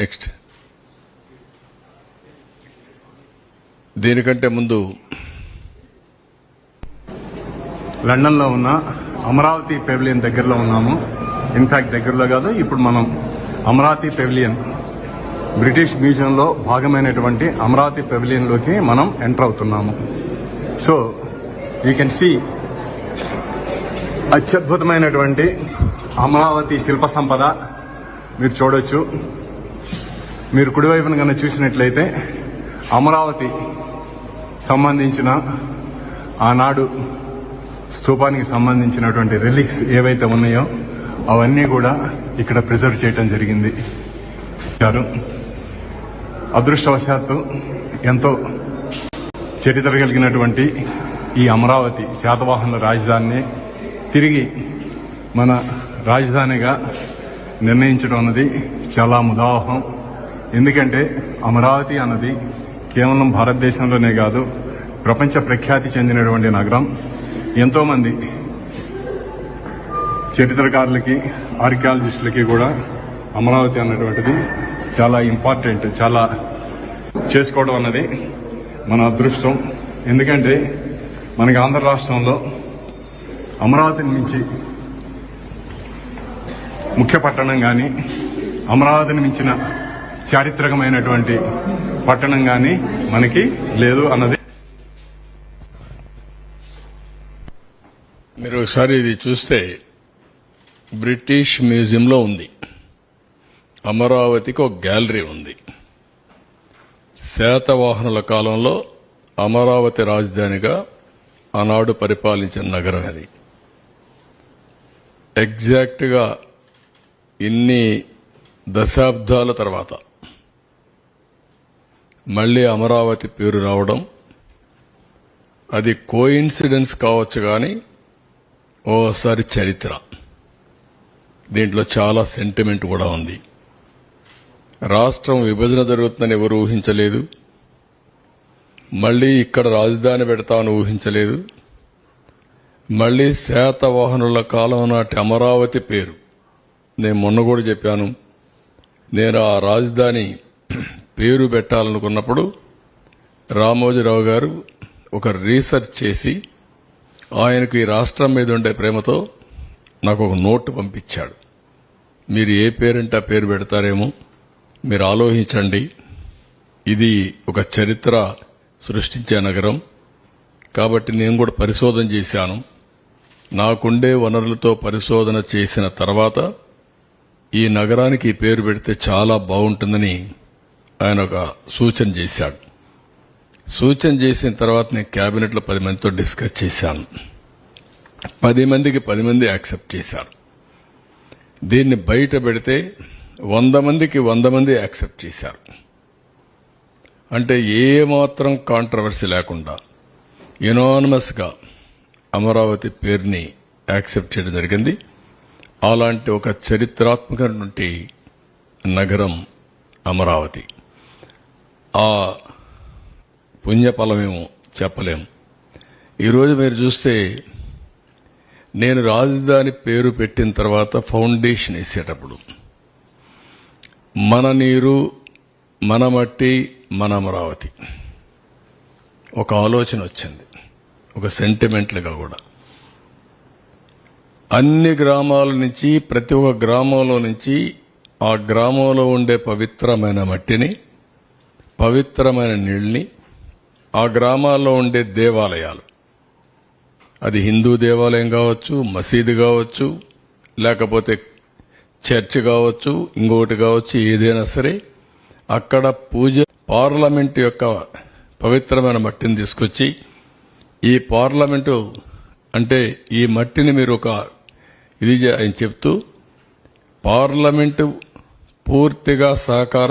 Next దీనికంటే ముందు లండన్లో ఉన్న అమరావతి పెవిలియన్ దగ్గరలో ఉన్నాము. ఇన్ఫాక్ట్ దగ్గరలో కాదు ఇప్పుడు మనం అమరావతి పెవిలియన్ బ్రిటిష్ మ్యూజియంలో భాగమైనటువంటి అమరావతి పెవిలియన్లోకి మనం ఎంటర్ అవుతున్నాము. సో యూ కెన్ సీ అత్యద్భుతమైనటువంటి అమరావతి శిల్ప సంపద మీరు చూడొచ్చు. మీరు కుడివైపున కన్నా చూసినట్లయితే అమరావతి సంబంధించిన ఆనాడు స్థూపానికి సంబంధించినటువంటి రిలిక్స్ ఏవైతే ఉన్నాయో అవన్నీ కూడా ఇక్కడ ప్రిజర్వ్ చేయటం జరిగింది. గారు అదృష్టవశాత్తు ఎంతో చరిత్ర కలిగినటువంటి ఈ అమరావతి శాతవాహనుల రాజధానిని తిరిగి మన రాజధానిగా నిర్ణయించడం అన్నది చాలా ముదావహం ఎందుకంటే అమరావతి అన్నది కేవలం భారతదేశంలోనే కాదు ప్రపంచ ప్రఖ్యాతి చెందినటువంటి నగరం. ఎంతోమంది చరిత్రకారులకి ఆర్కియాలజిస్టులకి కూడా అమరావతి అన్నటువంటిది చాలా ఇంపార్టెంట్ చాలా చేసుకోవడం అన్నది మన అదృష్టం. ఎందుకంటే మనకి ఆంధ్ర రాష్ట్రంలో అమరావతిని మించి ముఖ్య పట్టణం కానీ అమరావతిని మించిన చారిత్రకమైనటువంటి పట్టణం కానీ మనకి లేదు అన్నది మీరు ఒకసారి ఇది చూస్తే బ్రిటిష్ మ్యూజియంలో ఉంది. అమరావతికి ఒక గ్యాలరీ ఉంది. శాతవాహనుల కాలంలో అమరావతి రాజధానిగా ఆనాడు పరిపాలించిన నగరం అది. ఎగ్జాక్ట్గా ఇన్ని దశాబ్దాల తర్వాత మళ్ళీ అమరావతి పేరు రావడం అది కోయిన్సిడెన్స్ కావచ్చు కానీ ఓసారి చరిత్ర. దీంట్లో చాలా సెంటిమెంట్ కూడా ఉంది. రాష్ట్రం విభజన జరుగుతుందని ఎవరు ఊహించలేదు. మళ్ళీ ఇక్కడ రాజధాని పెడతామని ఊహించలేదు. మళ్ళీ శాతవాహనుల కాలం నాటి అమరావతి పేరు. నేను మొన్న కూడా చెప్పాను. నేను ఆ రాజధాని పేరు పెట్టాలనుకున్నప్పుడు రామోజీరావు గారు ఒక రీసెర్చ్ చేసి ఆయనకు ఈ రాష్ట్రం మీద ఉండే ప్రేమతో నాకు ఒక నోటు పంపించాడు. మీరు ఏ పేరంటే ఆ పేరు పెడతారేమో మీరు ఆలోచించండి. ఇది ఒక చరిత్ర సృష్టించే నగరం. కాబట్టి నేను కూడా పరిశోధన చేశాను. నాకుండే వనరులతో పరిశోధన చేసిన తర్వాత ఈ నగరానికి పేరు పెడితే చాలా బాగుంటుందని ఆయన ఒక సూచన చేశాడు. సూచన చేసిన తర్వాత నేను క్యాబినెట్లో పది మందితో డిస్కస్ చేశాను. పది మందికి పది మంది యాక్సెప్ట్ చేశారు. దీన్ని బయట పెడితే వంద మందికి వంద మంది యాక్సెప్ట్ చేశారు. అంటే ఏమాత్రం కాంట్రవర్సీ లేకుండా యునానమస్గా అమరావతి పేరుని యాక్సెప్ట్ చేయడం జరిగింది. అలాంటి ఒక చరిత్రాత్మకమైనటువంటి నగరం అమరావతి. ఆ పుణ్యఫలమేమో చెప్పలేం ఈరోజు మీరు చూస్తే నేను రాజధాని పేరు పెట్టిన తర్వాత ఫౌండేషన్ వేసేటప్పుడు మన నీరు మన మట్టి మన అమరావతి. ఒక ఆలోచన వచ్చింది. ఒక సెంటిమెంట్లుగా కూడా. అన్ని గ్రామాల నుంచి ప్రతి ఒక్క గ్రామంలో నుంచి ఆ గ్రామంలో ఉండే పవిత్రమైన మట్టిని పవిత్రమైన నీళ్ళని ఆ గ్రామాల్లో ఉండే దేవాలయాలు. అది హిందూ దేవాలయం కావచ్చు మసీదు కావచ్చు లేకపోతే చర్చ్ కావచ్చు ఇంకొకటి కావచ్చు ఏదైనా సరే అక్కడ పూజ పార్లమెంట్ యొక్క పవిత్రమైన మట్టిని తీసుకొచ్చి ఈ పార్లమెంటు అంటే ఈ మట్టిని మీరు ఒక ఇది అని చెప్తూ పార్లమెంటు పూర్తిగా సహకారం